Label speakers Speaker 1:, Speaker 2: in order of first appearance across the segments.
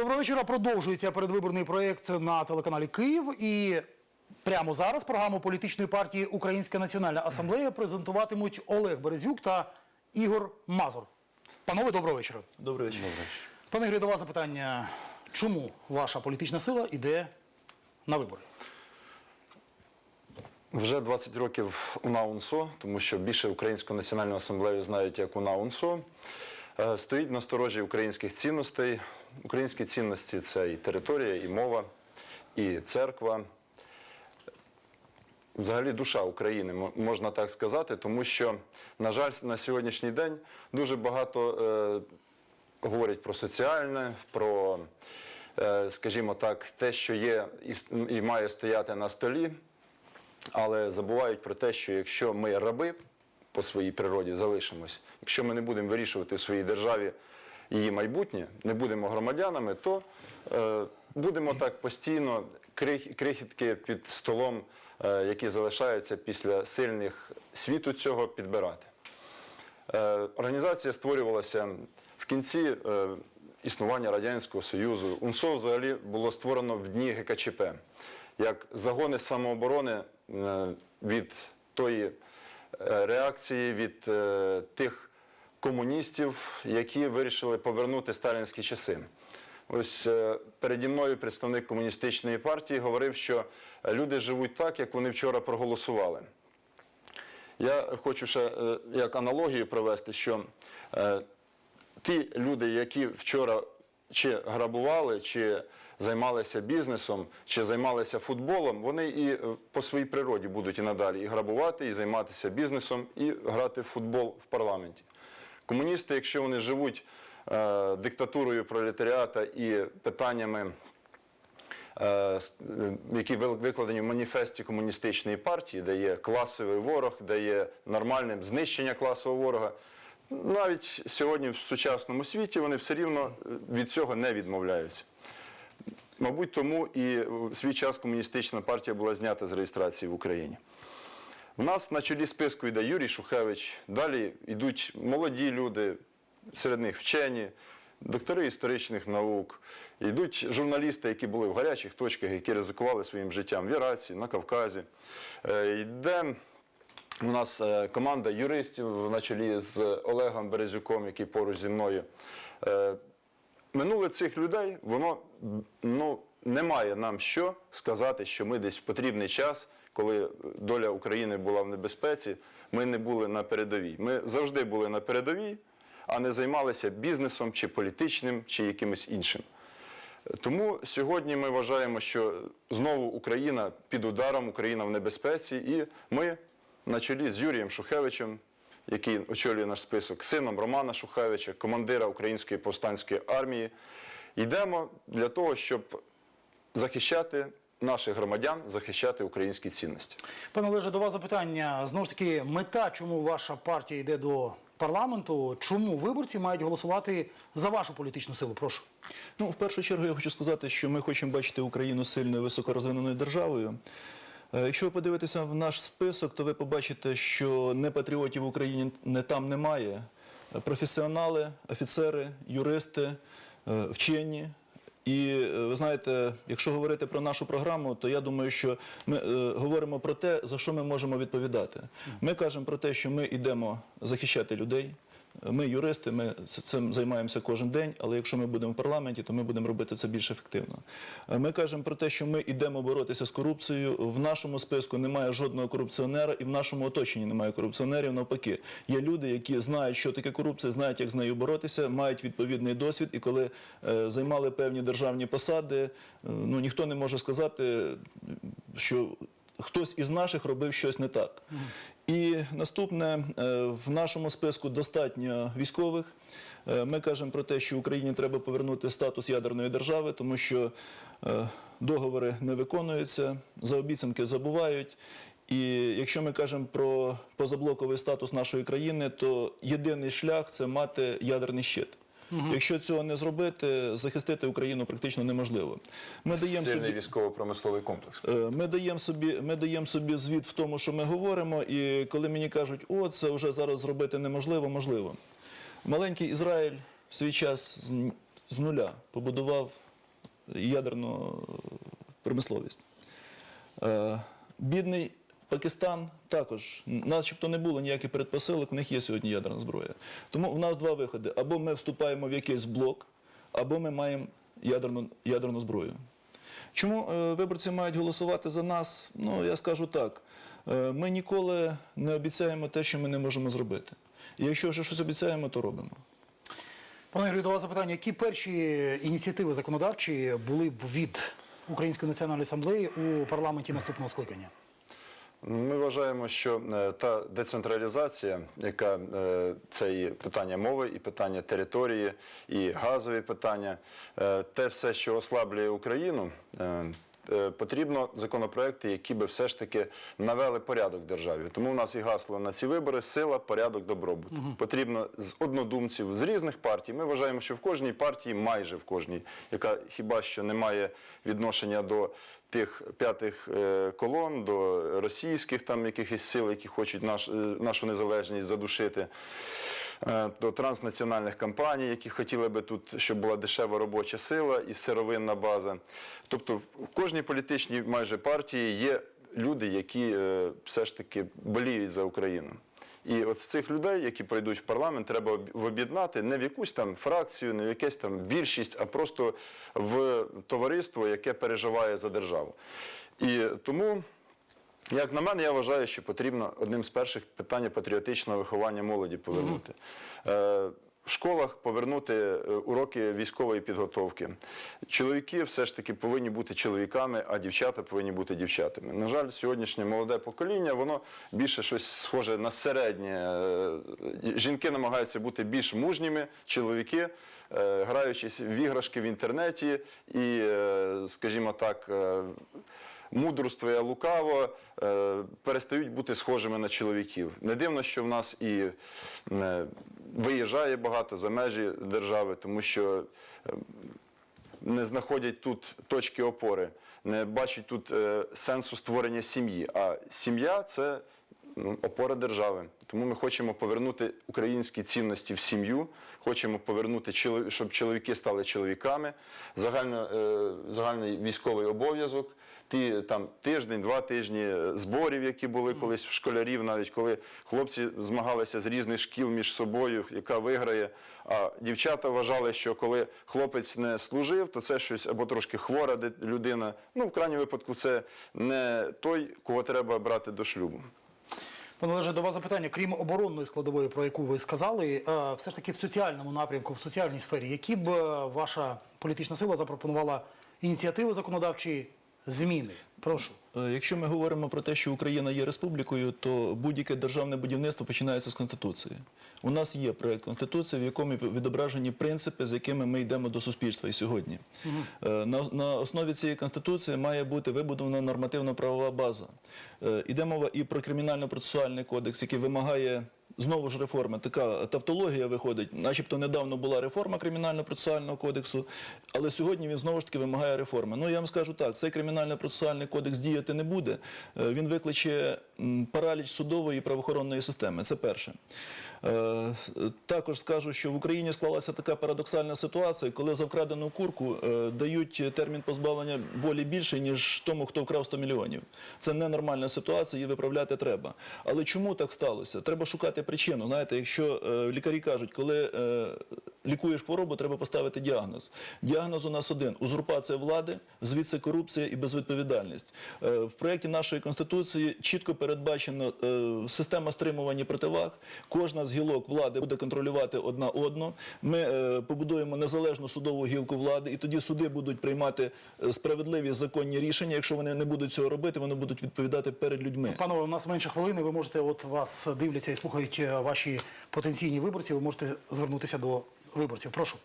Speaker 1: Доброго вечора. Продовжується передвиборний проєкт на телеканалі Київ. І прямо зараз програму політичної партії Українська Національна Асамблея презентуватимуть Олег Березюк та Ігор Мазур. Панове, доброго вечора.
Speaker 2: Добрий вечір.
Speaker 1: Пане Ігорі, до вас запитання. Чому ваша політична сила йде на вибори?
Speaker 3: Вже 20 років УНА УНСО, тому що більше Українську національну асамблею знають як УНА УНСО. Е, Стоїть на сторожі українських цінностей. Українські цінності це і територія, і мова, і церква. Взагалі душа України, мо- можна так сказати, тому що, на жаль, на сьогоднішній день дуже багато е, говорять про соціальне, про, е, скажімо так, те, що є і, і має стояти на столі, але забувають про те, що якщо ми раби по своїй природі залишимось, якщо ми не будемо вирішувати в своїй державі її майбутнє, не будемо громадянами, то е, будемо так постійно крих- крихітки під столом, е, які залишаються після сильних світу цього, підбирати. Е, Організація створювалася в кінці е, існування Радянського Союзу. УНСО взагалі було створено в дні ГКЧП як загони самооборони е, від тої реакції, від е, тих комуністів, які вирішили повернути сталінські часи. Ось е, переді мною представник комуністичної партії говорив, що е, люди живуть так, як вони вчора проголосували. Я хочу ще е, як аналогію провести, що е, ті люди, які вчора чи грабували, чи займалися бізнесом, чи займалися футболом, вони і е, по своїй природі будуть і надалі і грабувати, і займатися бізнесом, і грати в футбол в парламенті. Комуністи, якщо вони живуть е, диктатурою пролетаріата і питаннями е, е, які викладені в маніфесті комуністичної партії, де є класовий ворог, де є нормальне знищення класового ворога. Навіть сьогодні в сучасному світі вони все рівно е, від цього не відмовляються. Мабуть, тому і в свій час комуністична партія була знята з реєстрації в Україні. У нас на чолі списку йде Юрій Шухевич, далі йдуть молоді люди, серед них вчені, доктори історичних наук, йдуть журналісти, які були в гарячих точках, які ризикували своїм життям в Іраці, на Кавказі. Е, Йде у нас е, команда юристів на чолі з Олегом Березюком, який поруч зі мною. Е, Минуле цих людей, воно ну, не має нам що сказати, що ми десь в потрібний час, коли доля України була в небезпеці, ми не були на передовій. Ми завжди були на передовій, а не займалися бізнесом чи політичним, чи якимось іншим. Тому сьогодні ми вважаємо, що знову Україна під ударом, Україна в небезпеці, і ми на чолі з Юрієм Шухевичем, який очолює наш список, сином Романа Шухевича, командира Української повстанської армії, йдемо для того, щоб захищати наших громадян, захищати українські цінності.
Speaker 1: Пане Олеже, до вас запитання. Знову ж таки, мета, чому ваша партія йде до парламенту, чому виборці мають голосувати за вашу політичну силу? Прошу.
Speaker 2: Ну, в першу чергу я хочу сказати, що ми хочемо бачити Україну сильною високорозвиненою державою. Е, Якщо ви подивитеся в наш список, то ви побачите, що не патріотів в Україні не там немає. Е, Професіонали, офіцери, юристи, е, вчені. І ви знаєте, якщо говорити про нашу програму, то я думаю, що ми говоримо про те, за що ми можемо відповідати. Ми кажемо про те, що ми йдемо захищати людей. Ми юристи, ми цим займаємося кожен день, але якщо ми будемо в парламенті, то ми будемо робити це більш ефективно. Е, Ми кажемо про те, що ми йдемо боротися з корупцією. В нашому списку немає жодного корупціонера, і в нашому оточенні немає корупціонерів. Навпаки, є люди, які знають, що таке корупція, знають, як з нею боротися, мають відповідний досвід. І коли е, займали певні державні посади, е, ну ніхто не може сказати, що хтось із наших робив щось не так. І наступне е, в нашому списку достатньо військових. Е, Ми кажемо про те, що Україні треба повернути статус ядерної держави, тому що е, договори не виконуються, за обіцянки забувають. І якщо ми кажемо про позаблоковий статус нашої країни, то єдиний шлях це мати ядерний щит. Якщо цього не зробити, захистити Україну практично неможливо. Ми даємо
Speaker 4: Сильний
Speaker 2: собі
Speaker 4: військово-промисловий комплекс.
Speaker 2: Е, Ми даємо собі, ми даємо собі звіт в тому, що ми говоримо, і коли мені кажуть, о, це вже зараз зробити неможливо, можливо. Маленький Ізраїль в свій час з, з нуля побудував ядерну промисловість. Е, Бідний Пакистан також, начебто не було ніяких передпосилок, в них є сьогодні ядерна зброя. Тому в нас два виходи: або ми вступаємо в якийсь блок, або ми маємо ядерну, ядерну зброю. Чому е, виборці мають голосувати за нас? Ну, я скажу так: е, ми ніколи не обіцяємо те, що ми не можемо зробити. І якщо вже щось обіцяємо, то робимо.
Speaker 1: Пане Ігорю, до вас запитання. Які перші ініціативи законодавчі були б від Української національної асамблеї у парламенті наступного скликання?
Speaker 3: Ми вважаємо, що е, та децентралізація, яка е, це і питання мови, і питання території, і газові питання, е, те все, що ослаблює Україну. Е, Потрібно законопроекти, які би все ж таки навели порядок в державі. Тому в нас і гасло на ці вибори сила, порядок, добробут. Потрібно з однодумців з різних партій. Ми вважаємо, що в кожній партії, майже в кожній, яка хіба що не має відношення до тих п'ятих е, колон, до російських там якихось сил, які хочуть наш, е, нашу незалежність задушити. Е, До транснаціональних компаній, які хотіли би тут, щоб була дешева робоча сила і сировинна база. Тобто в кожній політичній майже партії є люди, які е, все ж таки боліють за Україну. І от з цих людей, які прийдуть в парламент, треба об- об'єднати не в якусь там фракцію, не в якесь там більшість, а просто в товариство, яке переживає за державу. І тому, як на мене, я вважаю, що потрібно одним з перших питання патріотичного виховання молоді повернути. Е, В школах повернути е, уроки військової підготовки. Чоловіки все ж таки повинні бути чоловіками, а дівчата повинні бути дівчатами. На жаль, сьогоднішнє молоде покоління, воно більше щось схоже на середнє. Е, Жінки намагаються бути більш мужніми, чоловіки, граючись в іграшки в інтернеті і, скажімо так, мудрствує лукаво, е, перестають бути схожими на чоловіків. Не дивно, що в нас і е, виїжджає багато за межі держави, тому що е, не знаходять тут точки опори, не бачать тут сенсу створення сім'ї. А сім'я це опора держави. Тому ми хочемо повернути українські цінності в сім'ю, хочемо повернути, щоб чоловіки стали чоловіками, загально, е, загальний військовий обов'язок. Ті там тиждень, два тижні е, зборів, які були колись в школярів, навіть коли хлопці змагалися з різних шкіл між собою, яка виграє. А дівчата вважали, що коли хлопець не служив, то це щось або трошки хвора людина. Ну, в крайньому випадку, це не той, кого треба брати до шлюбу.
Speaker 1: Пане Олеже, до вас запитання. Крім оборонної складової, про яку ви сказали, е, все ж таки в соціальному напрямку, в соціальній сфері, які б е, ваша політична сила запропонувала ініціативи законодавчі зміни? Прошу.
Speaker 2: Е, Якщо ми говоримо про те, що Україна є республікою, то будь-яке державне будівництво починається з Конституції. У нас є проект Конституції, в якому відображені принципи, з якими ми йдемо до суспільства і сьогодні. Е, На, на основі цієї Конституції має бути вибудована нормативно-правова база. Е, Іде мова і про кримінально-процесуальний кодекс, який вимагає знову ж реформи. Така тавтологія виходить. Начебто недавно була реформа кримінально-процесуального кодексу, але сьогодні він знову ж таки вимагає реформи. Ну я вам скажу так: цей кримінально-процесуальний кодекс діяти не буде. Е, Він викличе параліч судової і правоохоронної системи. Це перше. Е, Також скажу, що в Україні склалася така парадоксальна ситуація, коли за вкрадену курку е, дають термін позбавлення волі більше, ніж тому, хто вкрав 100 мільйонів. Це ненормальна ситуація, її виправляти треба. Але чому так сталося? Треба шукати причину. Знаєте, якщо е, лікарі кажуть, коли лікуєш хворобу, треба поставити діагноз. Діагноз у нас один: узурпація влади, звідси корупція і безвідповідальність. В проєкті нашої конституції чітко передбачено е, система стримування противаг. Кожна з гілок влади буде контролювати одна одну. Ми е, побудуємо незалежну судову гілку влади, і тоді суди будуть приймати е, справедливі законні рішення. Якщо вони не будуть цього робити, вони будуть відповідати перед людьми.
Speaker 1: Панове, у нас менше хвилини. Ви можете, от вас дивляться і слухають е, ваші потенційні виборці. Ви можете звернутися до виборців. Прошу.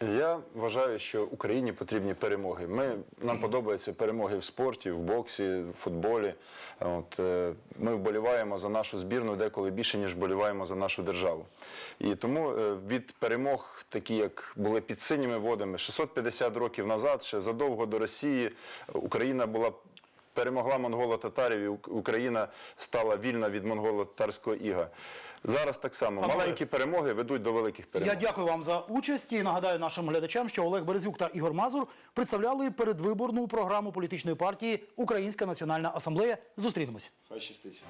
Speaker 3: Я вважаю, що Україні потрібні перемоги. Ми, нам подобаються перемоги в спорті, в боксі, в футболі. От, е, ми вболіваємо за нашу збірну деколи більше, ніж вболіваємо за нашу державу. І тому е, від перемог, такі як були під синіми водами, 650 років назад, ще задовго до Росії, Україна була перемогла монголо-татарів, і Україна стала вільна від монголо-татарського іга. Зараз так само.
Speaker 1: Пане
Speaker 3: Маленькі перемоги ведуть до великих перемог.
Speaker 1: Я дякую вам за участь і нагадаю нашим глядачам, що Олег Березюк та Ігор Мазур представляли передвиборну програму політичної партії Українська національна асамблея. Зустрінемось.
Speaker 3: Хай щастить.